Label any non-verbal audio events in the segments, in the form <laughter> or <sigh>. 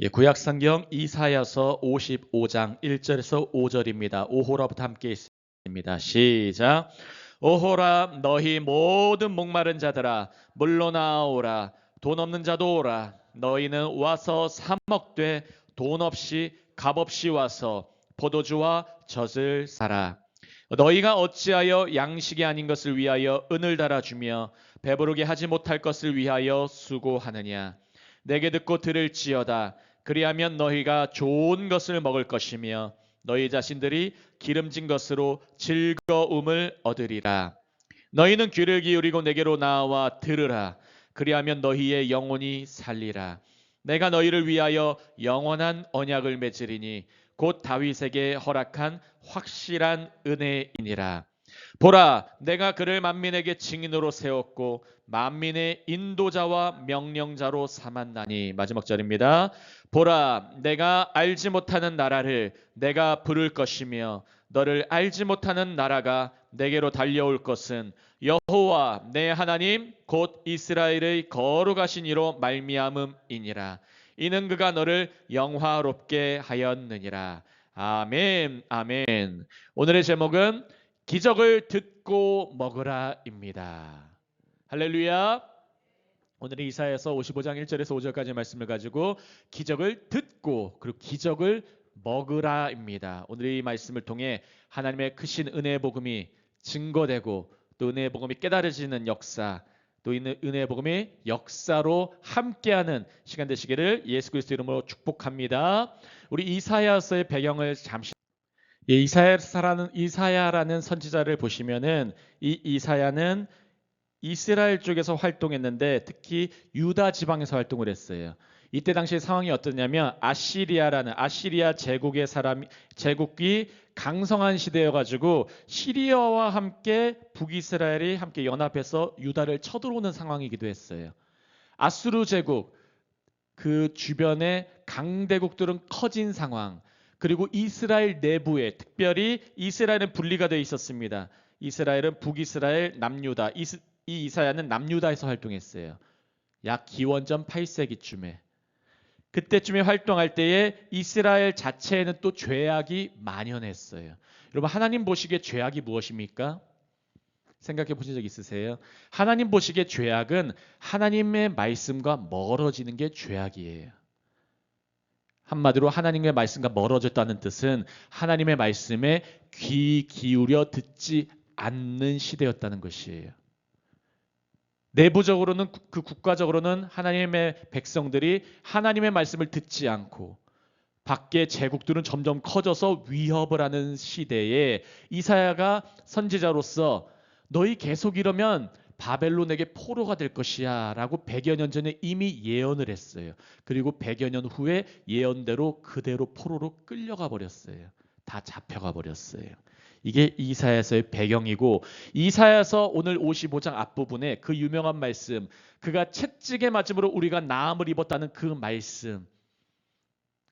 예, 구약성경 이사야서 55장 1절에서 5절입니다. 오호라부터 함께 있습니다. 시작. 오호라 너희 모든 목마른 자들아 물러나오라 돈 없는 자도 오라 너희는 와서 사 먹되 돈 없이 값 없이 와서 포도주와 젖을 사라 너희가 어찌하여 양식이 아닌 것을 위하여 은을 달아주며 배부르게 하지 못할 것을 위하여 수고하느냐 내게 듣고 들을지어다. 그리하면 너희가 좋은 것을 먹을 것이며 너희 자신들이 기름진 것으로 즐거움을 얻으리라. 너희는 귀를 기울이고 내게로 나와 들으라. 그리하면 너희의 영혼이 살리라. 내가 너희를 위하여 영원한 언약을 맺으리니 곧 다윗에게 허락한 확실한 은혜이니라 보라 내가 그를 만민에게 증인으로 세웠고 만민의 인도자와 명령자로 삼았나니. 마지막 절입니다. 보라 내가 알지 못하는 나라를 내가 부를 것이며 너를 알지 못하는 나라가 내게로 달려올 것은 여호와 내 하나님 곧 이스라엘의 거룩하신 이로 말미암음이니라. 이는 그가 너를 영화롭게 하였느니라. 아멘 아멘. 오늘의 제목은 기적을 듣고 먹으라입니다. 할렐루야. 오늘은 이사야서 55장 1절에서 5절까지 말씀을 가지고 기적을 듣고 그리고 기적을 먹으라입니다. 오늘 이 말씀을 통해 하나님의 크신 은혜의 복음이 증거되고 또 은혜의 복음이 깨달아지는 역사 또 은혜의 복음이 역사로 함께하는 시간 되시기를 예수 그리스도 이름으로 축복합니다. 우리 이사야서의 배경을 잠시 이 이사야라는 이사야라는 선지자를 보시면은 이 이사야는 이스라엘 쪽에서 활동했는데 특히 유다 지방에서 활동을 했어요. 이때 당시 상황이 어떠냐면 아시리아라는 아시리아 제국의 사람 제국이 강성한 시대여 가지고 시리아와 함께 북이스라엘이 함께 연합해서 유다를 쳐들어오는 상황이기도 했어요. 아수르 제국 그 주변에 강대국들은 커진 상황. 그리고 이스라엘 내부에 특별히 이스라엘은 분리가 되어 있었습니다. 이스라엘은 북이스라엘, 남유다. 이스, 이 이사야는 남유다에서 활동했어요. 약 기원전 8세기쯤에. 그때쯤에 활동할 때에 이스라엘 자체에는 또 죄악이 만연했어요. 여러분 하나님 보시기에 죄악이 무엇입니까? 생각해 보신 적 있으세요? 하나님 보시기에 죄악은 하나님의 말씀과 멀어지는 게 죄악이에요. 한마디로 하나님의 말씀과 멀어졌다는 뜻은 하나님의 말씀에 귀 기울여 듣지 않는 시대였다는 것이에요. 내부적으로는 그 국가적으로는 하나님의 백성들이 하나님의 말씀을 듣지 않고 밖에 제국들은 점점 커져서 위협을 하는 시대에 이사야가 선지자로서 너희 계속 이러면 바벨론에게 포로가 될 것이야 라고 100여 년 전에 이미 예언을 했어요. 그리고 100여 년 후에 예언대로 그대로 포로로 끌려가 버렸어요. 다 잡혀가 버렸어요. 이게 이사야서의 배경이고 이사야서 오늘 55장 앞부분에 그 유명한 말씀 그가 채찍에 맞음으로 우리가 나음을 입었다는 그 말씀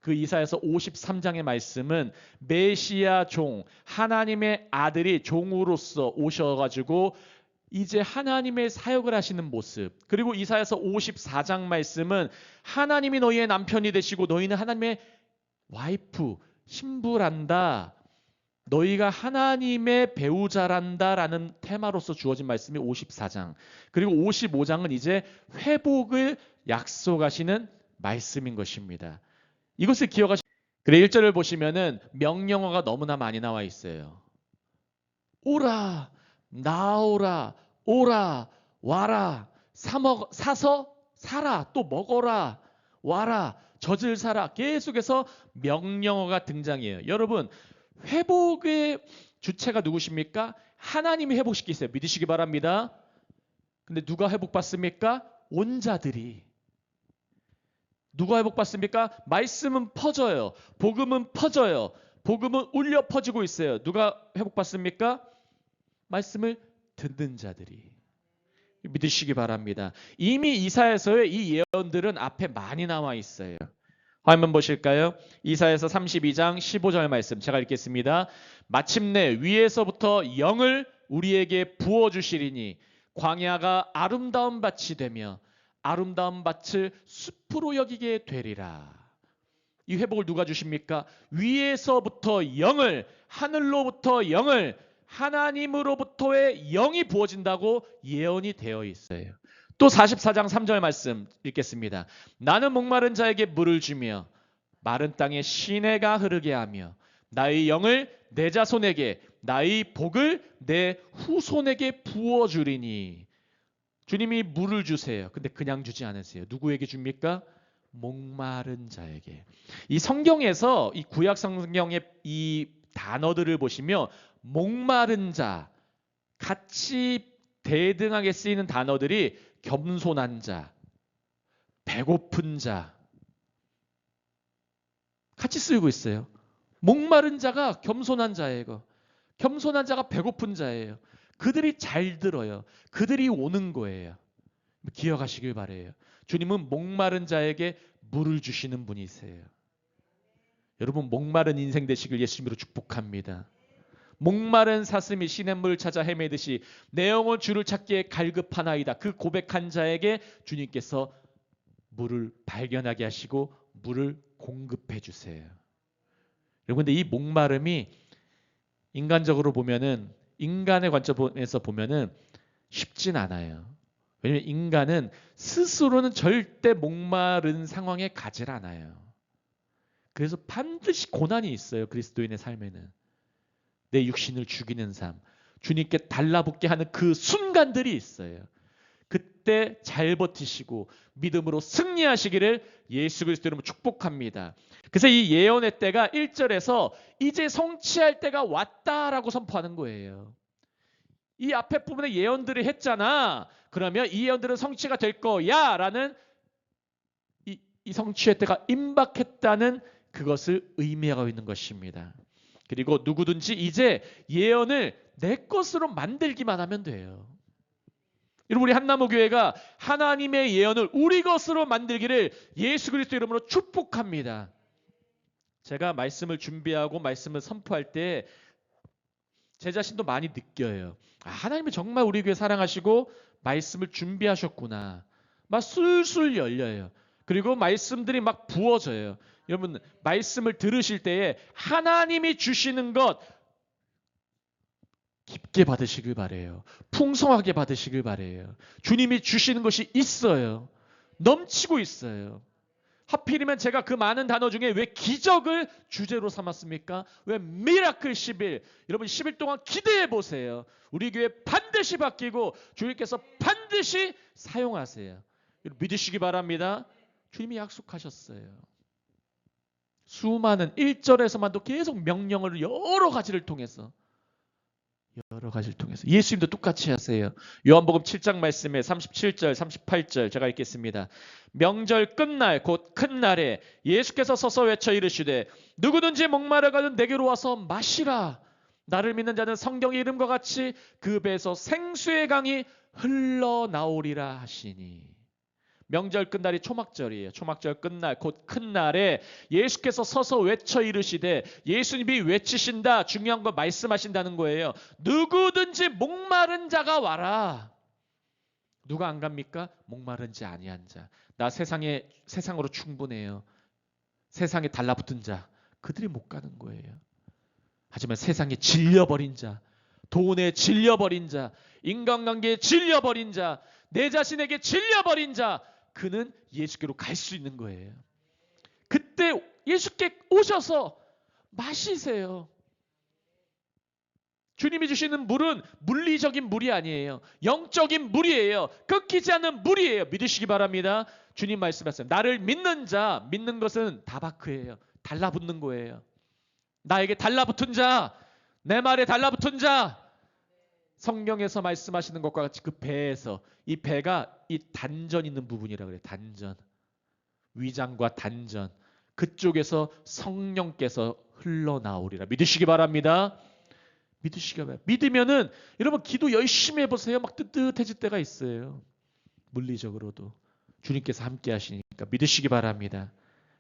그 이사야서 53장의 말씀은 메시아 종 하나님의 아들이 종으로서 오셔가지고 이제 하나님의 사역을 하시는 모습. 그리고 이사야서 54장 말씀은 하나님이 너희의 남편이 되시고 너희는 하나님의 와이프, 신부란다. 너희가 하나님의 배우자란다라는 테마로서 주어진 말씀이 54장. 그리고 55장은 이제 회복을 약속하시는 말씀인 것입니다. 이것을 기억하시 그래 1절을 보시면은 명령어가 너무나 많이 나와 있어요. 오라 나오라 오라 와라 사먹 사서 사라 또 먹어라 와라 젖을 사라 계속해서 명령어가 등장해요. 여러분 회복의 주체가 누구십니까? 하나님이 회복시키세요. 믿으시기 바랍니다. 근데 누가 회복받습니까? 온 자들이. 누가 회복받습니까? 말씀은 퍼져요. 복음은 퍼져요. 복음은 울려 퍼지고 있어요. 누가 회복받습니까? 말씀을 듣는 자들이 믿으시기 바랍니다. 이미 이사에서의 이 예언들은 앞에 많이 나와 있어요. 화면 보실까요? 이사에서 32장 15절 말씀 제가 읽겠습니다. 마침내 위에서부터 영을 우리에게 부어 주시리니 광야가 아름다운 밭이 되며 아름다운 밭을 숲으로 여기게 되리라. 이 회복을 누가 주십니까? 위에서부터 영을 하늘로부터 영을 하나님으로부터의 영이 부어진다고 예언이 되어 있어요. 또 44장 3절 말씀 읽겠습니다. 나는 목마른 자에게 물을 주며 마른 땅에 시내가 흐르게 하며 나의 영을 내 자손에게 나의 복을 내 후손에게 부어 주리니 주님이 물을 주세요. 근데 그냥 주지 않으세요. 누구에게 줍니까? 목마른 자에게. 이 성경에서 이 구약 성경의 이 단어들을 보시면 목마른 자 같이 대등하게 쓰이는 단어들이 겸손한 자, 배고픈 자 같이 쓰이고 있어요. 목마른 자가 겸손한 자예요. 겸손한 자가 배고픈 자예요. 그들이 잘 들어요. 그들이 오는 거예요. 기억하시길 바래요. 주님은 목마른 자에게 물을 주시는 분이세요. 여러분 목마른 인생 되시길 예수님으로 축복합니다. 목마른 사슴이 시냇물을 찾아 헤매듯이 내 영혼 주를 찾기에 갈급하나이다. 그 고백한 자에게 주님께서 물을 발견하게 하시고 물을 공급해 주세요. 여러분 근데 이 목마름이 인간적으로 보면은 인간의 관점에서 보면은 쉽진 않아요. 왜냐하면 인간은 스스로는 절대 목마른 상황에 가질 않아요. 그래서 반드시 고난이 있어요. 그리스도인의 삶에는. 내 육신을 죽이는 삶, 주님께 달라붙게 하는 그 순간들이 있어요. 그때 잘 버티시고 믿음으로 승리하시기를 예수 그리스도 이름으로 축복합니다. 그래서 이 예언의 때가 1절에서 이제 성취할 때가 왔다라고 선포하는 거예요. 이 앞에 부분에 예언들을 했잖아. 그러면 이 예언들은 성취가 될 거야라는 이, 이 성취의 때가 임박했다는 그것을 의미하고 있는 것입니다. 그리고 누구든지 이제 예언을 내 것으로 만들기만 하면 돼요. 여러분 우리 한나무 교회가 하나님의 예언을 우리 것으로 만들기를 예수 그리스도 이름으로 축복합니다. 제가 말씀을 준비하고 말씀을 선포할 때 제 자신도 많이 느껴요. 아, 하나님이 정말 우리 교회 사랑하시고 말씀을 준비하셨구나. 막 술술 열려요. 그리고 말씀들이 막 부어져요. 여러분 말씀을 들으실 때에 하나님이 주시는 것 깊게 받으시길 바래요. 풍성하게 받으시길 바래요. 주님이 주시는 것이 있어요. 넘치고 있어요. 하필이면 제가 그 많은 단어 중에 왜 기적을 주제로 삼았습니까? 왜 미라클 10일? 여러분 10일 동안 기대해 보세요. 우리 교회 반드시 바뀌고 주님께서 반드시 사용하세요. 믿으시기 바랍니다. 주님이 약속하셨어요. 수많은 1절에서만도 계속 명령을 여러 가지를 통해서 여러 가지를 통해서 예수님도 똑같이 하세요. 요한복음 7장 말씀에 37절, 38절 제가 읽겠습니다. 명절 끝날 곧 큰 날에 예수께서 서서 외쳐 이르시되 누구든지 목마르거든 내게로 와서 마시라. 나를 믿는 자는 성경의 이름과 같이 그 배에서 생수의 강이 흘러나오리라 하시니. 명절 끝날이 초막절이에요. 초막절 끝날 곧 큰 날에 예수께서 서서 외쳐 이르시되 예수님이 외치신다. 중요한 거 말씀하신다는 거예요. 누구든지 목마른 자가 와라. 누가 안 갑니까? 목마른 자 아니한 자. 나 세상에 세상으로 충분해요. 세상에 달라붙은 자. 그들이 못 가는 거예요. 하지만 세상에 질려버린 자, 돈에 질려버린 자, 인간관계에 질려버린 자, 내 자신에게 질려버린 자, 그는 예수께로 갈 수 있는 거예요. 그때 예수께 오셔서 마시세요. 주님이 주시는 물은 물리적인 물이 아니에요. 영적인 물이에요. 끊기지 않는 물이에요. 믿으시기 바랍니다. 주님 말씀하세요. 나를 믿는 자, 믿는 것은 다바크예요. 달라붙는 거예요. 나에게 달라붙은 자, 내 말에 달라붙은 자, 성경에서 말씀하시는 것과 같이 그 배에서 이 배가 이 단전 있는 부분이라 그래요. 단전. 위장과 단전. 그쪽에서 성령께서 흘러나오리라. 믿으시기 바랍니다. 믿으시기 바랍니다. 믿으면은 여러분 기도 열심히 해 보세요. 막 뜨뜻해질 때가 있어요. 물리적으로도. 주님께서 함께 하시니까 믿으시기 바랍니다.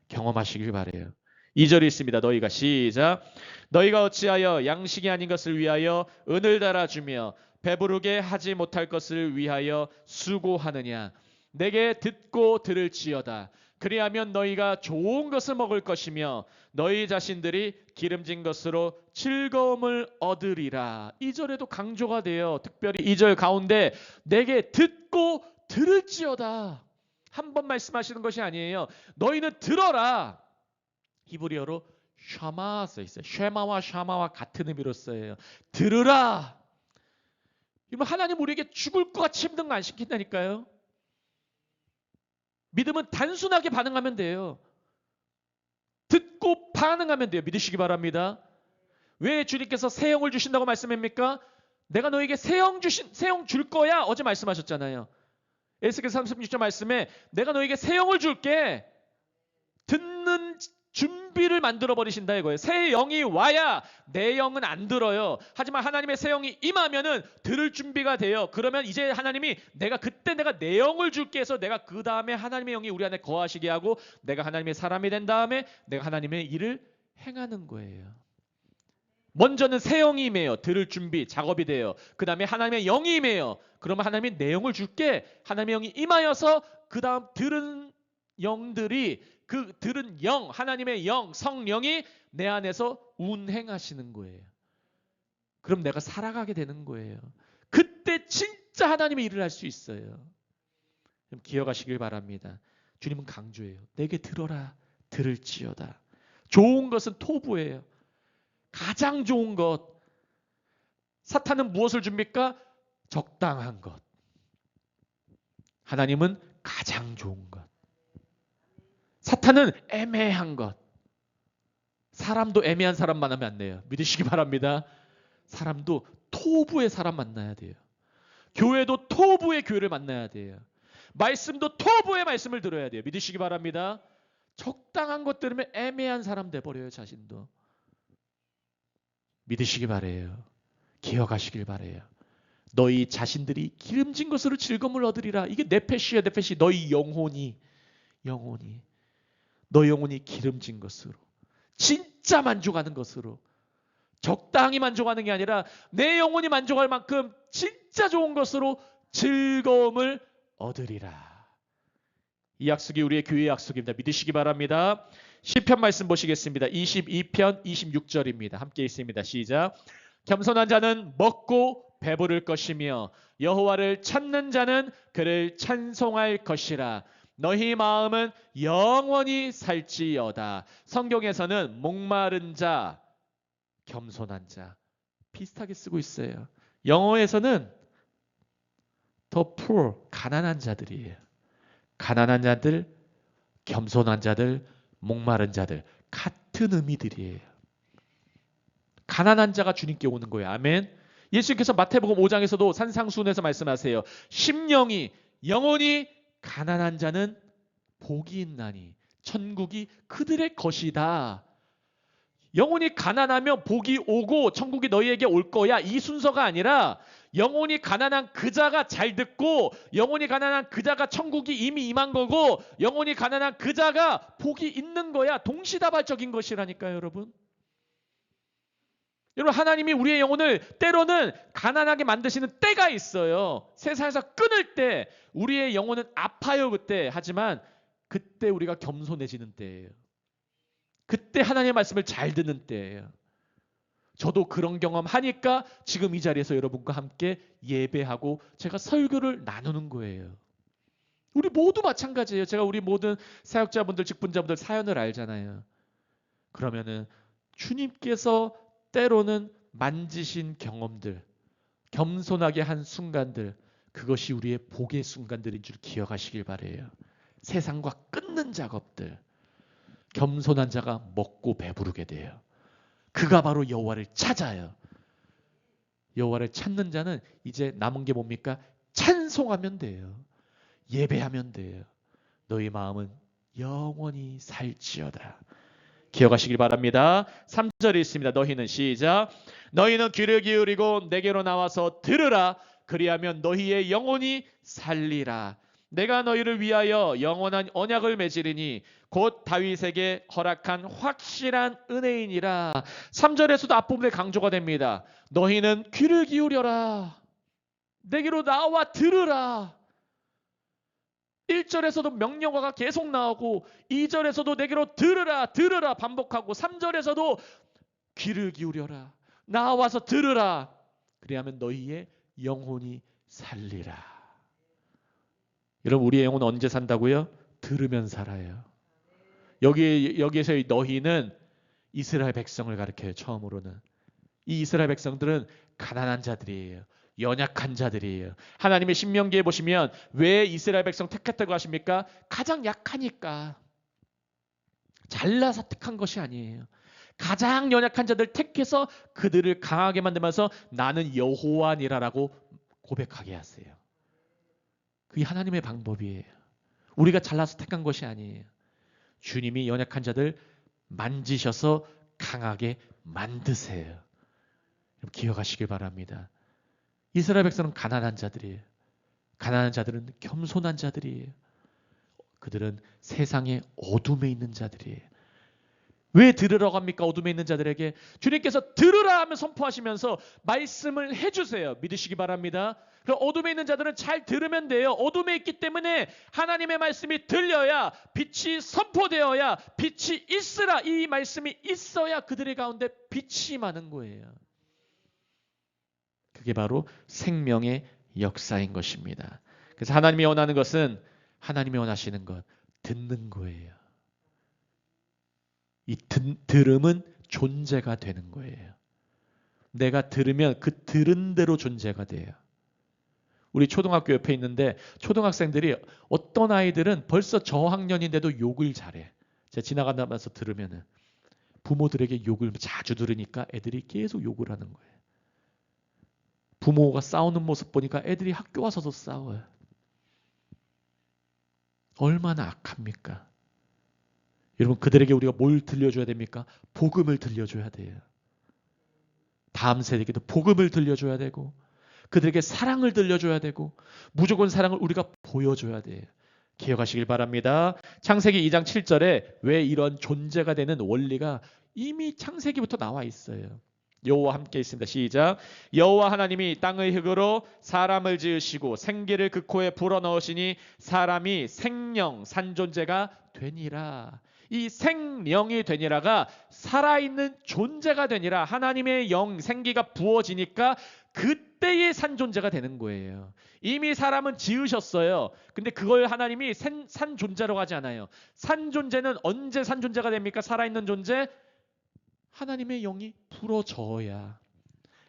경험하시길 바래요. 2절이 있습니다. 너희가 시작. 너희가 어찌하여 양식이 아닌 것을 위하여 은을 달아주며 배부르게 하지 못할 것을 위하여 수고하느냐. 내게 듣고 들을지어다. 그리하면 너희가 좋은 것을 먹을 것이며 너희 자신들이 기름진 것으로 즐거움을 얻으리라. 이절에도 강조가 돼요. 특별히 이절 가운데 내게 듣고 들을지어다. 한 번 말씀하시는 것이 아니에요. 너희는 들어라. 히브리어로 샤마 써 있어요. 쉐마와 샤마와 같은 의미로 써요. 들으라. 이거 하나님 우리에게 죽을 것 같이 힘든 거 안 시킨다니까요. 믿음은 단순하게 반응하면 돼요. 듣고 반응하면 돼요. 믿으시기 바랍니다. 왜 주님께서 새 영을 주신다고 말씀합니까? 내가 너에게 새 영 주신 새 영 줄 거야. 어제 말씀하셨잖아요. 에스겔 36절 말씀에 내가 너에게 새 영을 줄게. 듣는 준비를 만들어 버리신다 이거예요. 새 영이 와야 내 영은 안 들어요. 하지만 하나님의 새 영이 임하면은 들을 준비가 돼요. 그러면 이제 하나님이 내가 그때 내가 내 영을 줄게 해서 내가 그 다음에 하나님의 영이 우리 안에 거하시게 하고 내가 하나님의 사람이 된 다음에 내가 하나님의 일을 행하는 거예요. 먼저는 새 영이 임해요. 들을 준비, 작업이 돼요. 그 다음에 하나님의 영이 임해요. 그러면 하나님이 내용을 줄게. 하나님의 영이 임하여서 그 다음 들은 영들이 그 들은 영, 하나님의 영, 성령이 내 안에서 운행하시는 거예요. 그럼 내가 살아가게 되는 거예요. 그때 진짜 하나님의 일을 할 수 있어요. 좀 기억하시길 바랍니다. 주님은 강조해요. 내게 들어라. 들을지어다. 좋은 것은 토부예요. 가장 좋은 것. 사탄은 무엇을 줍니까? 적당한 것. 하나님은 가장 좋은 것. 사탄은 애매한 것. 사람도 애매한 사람 만나면 안 돼요. 믿으시기 바랍니다. 사람도 토부의 사람 만나야 돼요. 교회도 토부의 교회를 만나야 돼요. 말씀도 토부의 말씀을 들어야 돼요. 믿으시기 바랍니다. 적당한 것 들으면 애매한 사람 돼버려요, 자신도. 믿으시기 바래요. 기억하시길 바래요. 너희 자신들이 기름진 것으로 즐거움을 얻으리라. 이게 네페시야, 네페시. 너희 영혼이, 영혼이. 너 영혼이 기름진 것으로. 진짜 만족하는 것으로. 적당히 만족하는 게 아니라 내 영혼이 만족할 만큼 진짜 좋은 것으로 즐거움을 얻으리라. 이 약속이 우리의 교회의 약속입니다. 믿으시기 바랍니다. 시편 말씀 보시겠습니다. 22편 26절입니다. 함께 있습니다. 시작. 겸손한 자는 먹고 배부를 것이며 여호와를 찾는 자는 그를 찬송할 것이라. 너희 마음은 영원히 살지어다. 성경에서는 목마른 자, 겸손한 자 비슷하게 쓰고 있어요. 영어에서는 the poor 가난한 자들이에요. 가난한 자들, 겸손한 자들, 목마른 자들 같은 의미들이에요. 가난한 자가 주님께 오는 거예요. 아멘. 예수님께서 마태복음 5장에서도 산상수훈에서 말씀하세요. 심령이 영혼이 가난한 자는 복이 있나니 천국이 그들의 것이다. 영혼이 가난하면 복이 오고 천국이 너희에게 올 거야. 이 순서가 아니라 영혼이 가난한 그 자가 잘 듣고 영혼이 가난한 그 자가 천국이 이미 임한 거고 영혼이 가난한 그 자가 복이 있는 거야. 동시다발적인 것이라니까요, 여러분. 여러분 하나님이 우리의 영혼을 때로는 가난하게 만드시는 때가 있어요. 세상에서 끊을 때 우리의 영혼은 아파요 그때. 하지만 그때 우리가 겸손해지는 때예요. 그때 하나님의 말씀을 잘 듣는 때예요. 저도 그런 경험 하니까 지금 이 자리에서 여러분과 함께 예배하고 제가 설교를 나누는 거예요. 우리 모두 마찬가지예요. 제가 우리 모든 사역자분들, 직분자분들 사연을 알잖아요. 그러면은 주님께서 때로는 만지신 경험들, 겸손하게 한 순간들, 그것이 우리의 복의 순간들인 줄 기억하시길 바래요. 세상과 끊는 작업들, 겸손한 자가 먹고 배부르게 돼요. 그가 바로 여호와를 찾아요. 여호와를 찾는 자는 이제 남은 게 뭡니까? 찬송하면 돼요. 예배하면 돼요. 너희 마음은 영원히 살지어다. 기억하시길 바랍니다. 3절에 있습니다. 너희는 시작. 너희는 귀를 기울이고 내게로 나와서 들으라. 그리하면 너희의 영혼이 살리라. 내가 너희를 위하여 영원한 언약을 맺으리니 곧 다윗에게 허락한 확실한 은혜이니라. 3절에서도 앞부분에 강조가 됩니다. 너희는 귀를 기울여라. 내게로 나와 들으라. 1절에서도 명령어가 계속 나오고 2절에서도 내게로 들으라 들으라 반복하고 3절에서도 귀를 기울여라 나와서 들으라 그리하면 너희의 영혼이 살리라. 여러분 우리의 영혼은 언제 산다고요? 들으면 살아요. 여기 여기에서의 너희는 이스라엘 백성을 가리켜요. 처음으로는 이 이스라엘 백성들은 가난한 자들이에요. 연약한 자들이에요. 하나님의 신명기에 보시면 왜 이스라엘 백성 택했다고 하십니까? 가장 약하니까. 잘나서 택한 것이 아니에요. 가장 연약한 자들 택해서 그들을 강하게 만들면서 나는 여호와니라라고 고백하게 하세요. 그게 하나님의 방법이에요. 우리가 잘나서 택한 것이 아니에요. 주님이 연약한 자들 만지셔서 강하게 만드세요. 기억하시길 바랍니다. 이스라엘 백성은 가난한 자들이에요. 가난한 자들은 겸손한 자들이에요. 그들은 세상의 어둠에 있는 자들이에요. 왜 들으라고 합니까? 어둠에 있는 자들에게 주님께서 들으라 하면 선포하시면서 말씀을 해주세요. 믿으시기 바랍니다. 그 어둠에 있는 자들은 잘 들으면 돼요. 어둠에 있기 때문에 하나님의 말씀이 들려야 빛이 선포되어야 빛이 있으라 이 말씀이 있어야 그들의 가운데 빛이 많은 거예요. 그게 바로 생명의 역사인 것입니다. 그래서 하나님이 원하는 것은 하나님이 원하시는 것 듣는 거예요. 이 든, 들음은 존재가 되는 거예요. 내가 들으면 그 들은 대로 존재가 돼요. 우리 초등학교 옆에 있는데 초등학생들이 어떤 아이들은 벌써 저학년인데도 욕을 잘해. 제가 지나간다면서 들으면은 부모들에게 욕을 자주 들으니까 애들이 계속 욕을 하는 거예요. 부모가 싸우는 모습 보니까 애들이 학교 와서도 싸워요. 얼마나 악합니까? 여러분 그들에게 우리가 뭘 들려줘야 됩니까? 복음을 들려줘야 돼요. 다음 세대에게도 복음을 들려줘야 되고 그들에게 사랑을 들려줘야 되고 무조건 사랑을 우리가 보여줘야 돼요. 기억하시길 바랍니다. 창세기 2장 7절에 왜 이런 존재가 되는 원리가 이미 창세기부터 나와 있어요. 여호와 함께 있습니다. 시작. 여호와 하나님이 땅의 흙으로 사람을 지으시고 생기를 그 코에 불어 넣으시니 사람이 생령 산존재가 되니라. 이 생령이 되니라가 살아있는 존재가 되니라 하나님의 영 생기가 부어지니까 그때의 산존재가 되는 거예요. 이미 사람은 지으셨어요. 근데 그걸 하나님이 산, 산존재라고 하지 않아요. 산존재는 언제 산존재가 됩니까? 살아있는 존재? 하나님의 영이 불어져야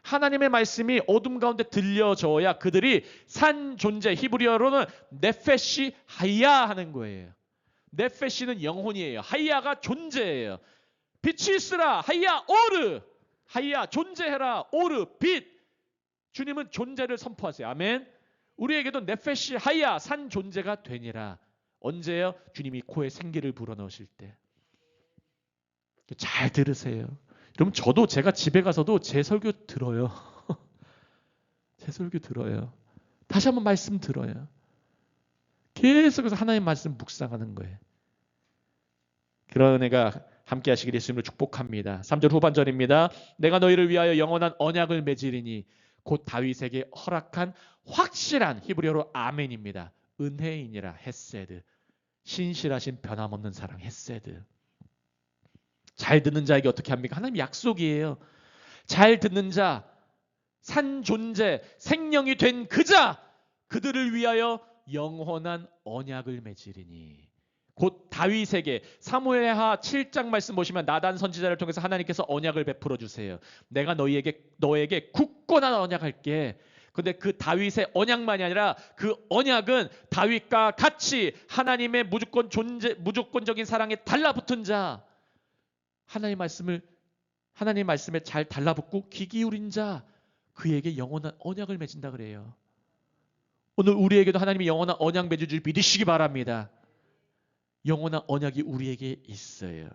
하나님의 말씀이 어둠 가운데 들려져야 그들이 산 존재 히브리어로는 네페시 하야 하는 거예요. 네페시는 영혼이에요. 하야가 존재예요. 빛이 있으라 하야 오르 하야 존재해라 오르 빛 주님은 존재를 선포하세요. 아멘. 우리에게도 네페시 하야 산 존재가 되니라. 언제요? 주님이 코에 생기를 불어넣으실 때. 잘 들으세요. 여러분 저도 제가 집에 가서도 제 설교 들어요. <laughs> 제 설교 들어요. 다시 한번 말씀 들어요. 계속해서 하나님 말씀 묵상하는 거예요. 그런 애가 함께 하시길 예수님으로 축복합니다. 3절 후반절입니다. 내가 너희를 위하여 영원한 언약을 맺으리니 곧 다윗에게 허락한 확실한 히브리어로 아멘입니다. 은혜인이라 헤세드. 신실하신 변함없는 사랑 헤세드. 잘 듣는 자에게 어떻게 합니까? 하나님 약속이에요. 잘 듣는 자, 산 존재, 생명이 된 그자, 그들을 위하여 영원한 언약을 맺으리니. 곧 다윗에게 사무엘하 7장 말씀 보시면 나단 선지자를 통해서 하나님께서 언약을 베풀어 주세요. 내가 너희에게 너에게 굳건한 언약할게. 근데 그 다윗의 언약만이 아니라 그 언약은 다윗과 같이 하나님의 무조건 존재 무조건적인 사랑에 달라붙은 자 하나님 말씀을 하나님 말씀에 잘 달라붙고 귀 기울인 자 그에게 영원한 언약을 맺은다 그래요. 오늘 우리에게도 하나님이 영원한 언약 맺을 줄 믿으시기 바랍니다. 영원한 언약이 우리에게 있어요.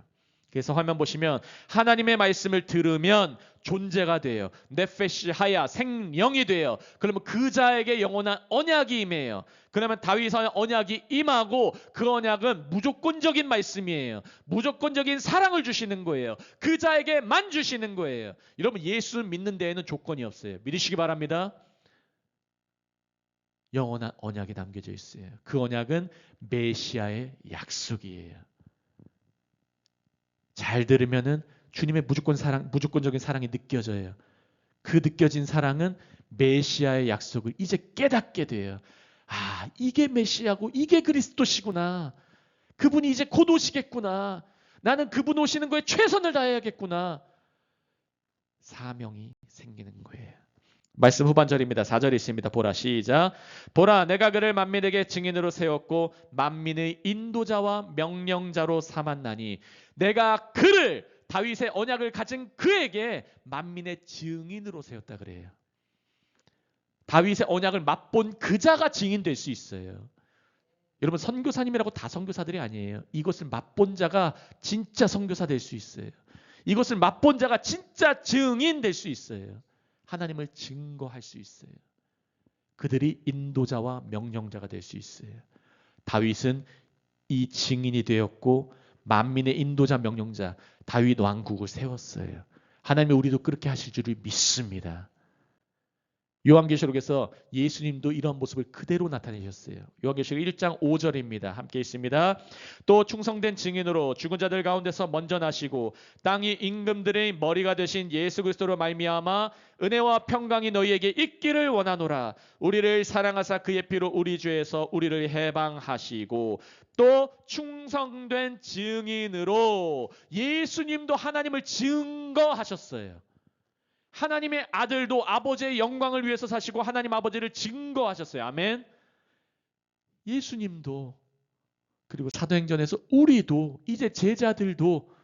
그래서 화면 보시면 하나님의 말씀을 들으면 존재가 돼요. 네페시 하야 생명이 돼요. 그러면 그 자에게 영원한 언약이 임해요. 그러면 다윗의 언약이 임하고 그 언약은 무조건적인 말씀이에요. 무조건적인 사랑을 주시는 거예요. 그 자에게만 주시는 거예요. 여러분 예수 믿는 데에는 조건이 없어요. 믿으시기 바랍니다. 영원한 언약이 담겨져 있어요. 그 언약은 메시아의 약속이에요. 잘 들으면은 주님의 무조건 사랑, 무조건적인 사랑이 느껴져요. 그 느껴진 사랑은 메시아의 약속을 이제 깨닫게 돼요. 아, 이게 메시아고 이게 그리스도시구나. 그분이 이제 곧 오시겠구나. 나는 그분 오시는 거에 최선을 다해야겠구나. 사명이 생기는 거예요. 말씀 후반절입니다. 4절 있습니다. 보라 시작. 보라 내가 그를 만민에게 증인으로 세웠고 만민의 인도자와 명령자로 삼았나니 내가 그를 다윗의 언약을 가진 그에게 만민의 증인으로 세웠다 그래요. 다윗의 언약을 맛본 그자가 증인 될 수 있어요. 여러분 선교사님이라고 다 선교사들이 아니에요. 이것을 맛본 자가 진짜 선교사 될 수 있어요. 이것을 맛본 자가 진짜 증인 될 수 있어요. 하나님을 증거할 수 있어요. 그들이 인도자와 명령자가 될 수 있어요. 다윗은 이 증인이 되었고 만민의 인도자 명령자 다윗 왕국을 세웠어요. 하나님이 우리도 그렇게 하실 줄을 믿습니다. 요한계시록에서 예수님도 이런 모습을 그대로 나타내셨어요. 요한계시록 1장 5절입니다. 함께 있습니다. 또 충성된 증인으로 죽은 자들 가운데서 먼저 나시고 땅이 임금들의 머리가 되신 예수 그리스도로 말미암아 은혜와 평강이 너희에게 있기를 원하노라. 우리를 사랑하사 그의 피로 우리 죄에서 우리를 해방하시고 또 충성된 증인으로 예수님도 하나님을 증거하셨어요. 하나님의 아들도 아버지의 영광을 위해서 사시고 하나님 아버지를 증거하셨어요. 아멘. 예수님도 그리고 사도행전에서 우리도 이제 제자들도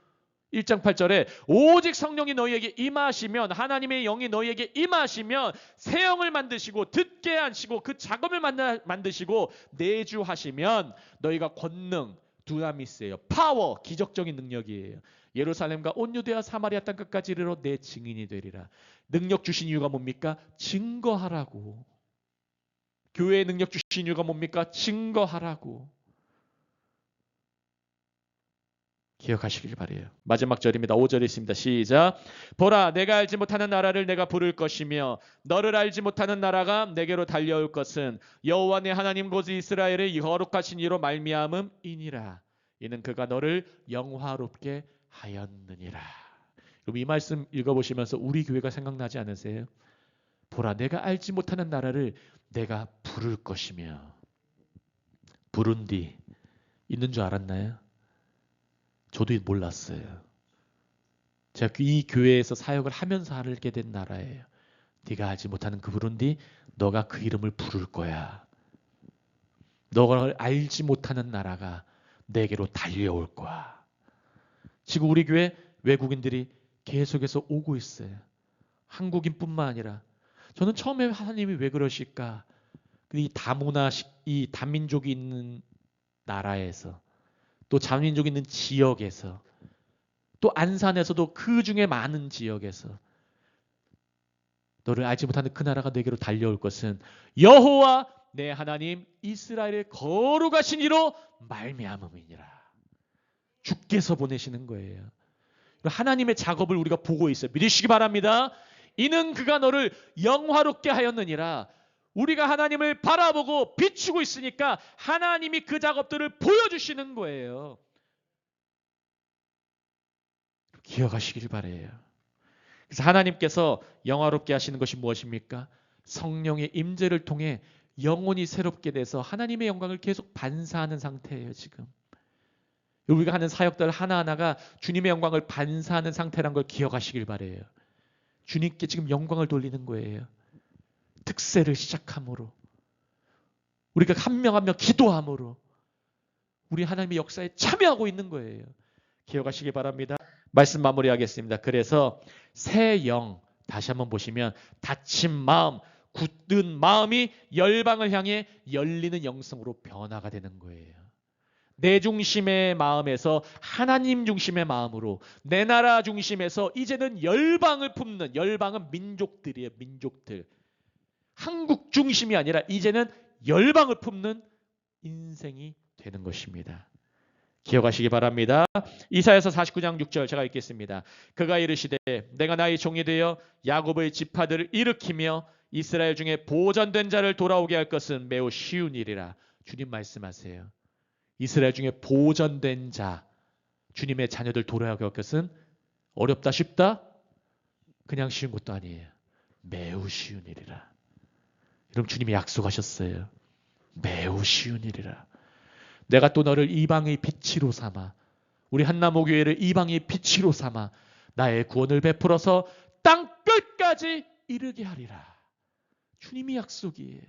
1장 8절에 오직 성령이 너희에게 임하시면 하나님의 영이 너희에게 임하시면 새 영을 만드시고 듣게 하시고 그 작업을 만드시고 내주하시면 너희가 권능 두나미스예요. 파워 기적적인 능력이에요. 예루살렘과 온 유대와 사마리아 땅 끝까지 이르러 내 증인이 되리라. 능력 주신 이유가 뭡니까? 증거하라고. 교회에 능력 주신 이유가 뭡니까? 증거하라고. 기억하시길 바래요. 마지막 절입니다. 5절에 있습니다. 시작. 보라 내가 알지 못하는 나라를 내가 부를 것이며 너를 알지 못하는 나라가 내게로 달려올 것은 여호와 내 하나님 곧 이스라엘의 거룩하신 이로 말미암음이니라. 이는 그가 너를 영화롭게 하였느니라. 그럼 이 말씀 읽어보시면서 우리 교회가 생각나지 않으세요? 보라, 내가 알지 못하는 나라를 내가 부를 것이며 부룬디 있는 줄 알았나요? 저도 몰랐어요. 제가 이 교회에서 사역을 하면서 알게 된 나라예요. 네가 알지 못하는 그 부룬디, 너가 그 이름을 부를 거야. 너가 알지 못하는 나라가 내게로 달려올 거야. 지금 우리 교회 외국인들이 계속해서 오고 있어요. 한국인뿐만 아니라 저는 처음에 하나님이 왜 그러실까? 이 다문화식, 이 다민족이 있는 나라에서 또 자민족이 있는 지역에서 또 안산에서도 그 중에 많은 지역에서 너를 알지 못하는 그 나라가 내게로 달려올 것은 여호와 내 하나님 이스라엘의 거룩하신 이로 말미암음이니라. 주께서 보내시는 거예요. 하나님의 작업을 우리가 보고 있어요. 믿으시기 바랍니다. 이는 그가 너를 영화롭게 하였느니라. 우리가 하나님을 바라보고 비추고 있으니까 하나님이 그 작업들을 보여주시는 거예요. 기억하시길 바래요. 그래서 하나님께서 영화롭게 하시는 것이 무엇입니까? 성령의 임재를 통해 영혼이 새롭게 돼서 하나님의 영광을 계속 반사하는 상태예요, 지금. 우리가 하는 사역들 하나하나가 주님의 영광을 반사하는 상태란 걸 기억하시길 바래요. 주님께 지금 영광을 돌리는 거예요. 특세를 시작함으로 우리가 한 명 한 명 기도함으로 우리 하나님의 역사에 참여하고 있는 거예요. 기억하시기 바랍니다. 말씀 마무리하겠습니다. 그래서 새 영 다시 한번 보시면 다친 마음, 굳은 마음이 열방을 향해 열리는 영성으로 변화가 되는 거예요. 내 중심의 마음에서 하나님 중심의 마음으로 내 나라 중심에서 이제는 열방을 품는 열방은 민족들이에요. 민족들. 한국 중심이 아니라 이제는 열방을 품는 인생이 되는 것입니다. 기억하시기 바랍니다. 이사야서 49장 6절 제가 읽겠습니다. 그가 이르시되 내가 나의 종이 되어 야곱의 지파들을 일으키며 이스라엘 중에 보전된 자를 돌아오게 할 것은 매우 쉬운 일이라. 주님 말씀하세요. 이스라엘 중에 보전된 자, 주님의 자녀들 돌아오게 할 것은 어렵다 쉽다? 그냥 쉬운 것도 아니에요. 매우 쉬운 일이라. 여러분 주님이 약속하셨어요. 매우 쉬운 일이라. 내가 또 너를 이방의 빛으로 삼아 우리 한나무 교회를 이방의 빛으로 삼아 나의 구원을 베풀어서 땅 끝까지 이르게 하리라. 주님이 약속이에요.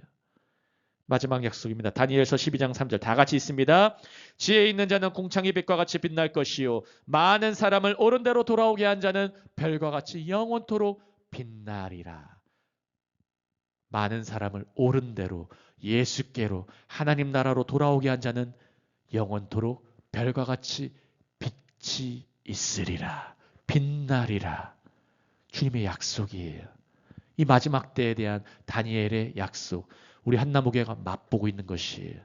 마지막 약속입니다. 다니엘서 12장 3절 다 같이 있습니다. 지혜 있는 자는 공창의 빛과 같이 빛날 것이요 많은 사람을 옳은 대로 돌아오게 한 자는 별과 같이 영원토록 빛나리라. 많은 사람을 옳은 대로 예수께로 하나님 나라로 돌아오게 한 자는 영원토록 별과 같이 빛이 있으리라. 빛나리라. 주님의 약속이에요. 이 마지막 때에 대한 다니엘의 약속. 우리 한나무교회가 맛보고 있는 것이에요.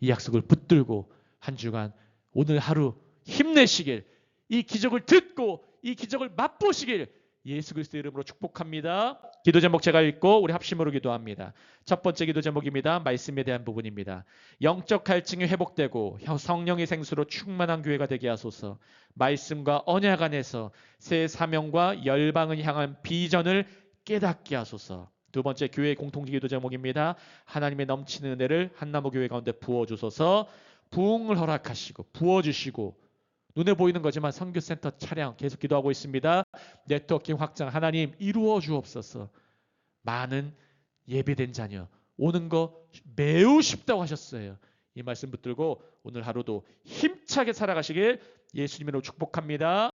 이 약속을 붙들고 한 주간 오늘 하루 힘내시길 이 기적을 듣고 이 기적을 맛보시길 예수 그리스도의 이름으로 축복합니다. 기도 제목 제가 읽고 우리 합심으로 기도합니다. 첫 번째 기도 제목입니다. 말씀에 대한 부분입니다. 영적 갈증이 회복되고 성령의 생수로 충만한 교회가 되게 하소서. 말씀과 언약 안에서 새 사명과 열방을 향한 비전을 깨닫게 하소서. 두 번째 교회 공통기 기도 제목입니다. 하나님의 넘치는 은혜를 한나무 교회 가운데 부어 주소서. 부흥을 허락하시고 부어 주시고 눈에 보이는 거지만 선교센터 차량 계속 기도하고 있습니다. 네트워킹 확장 하나님 이루어 주옵소서. 많은 예배된 자녀 오는 거 매우 쉽다고 하셨어요. 이 말씀 붙들고 오늘 하루도 힘차게 살아가시길 예수님으로 축복합니다.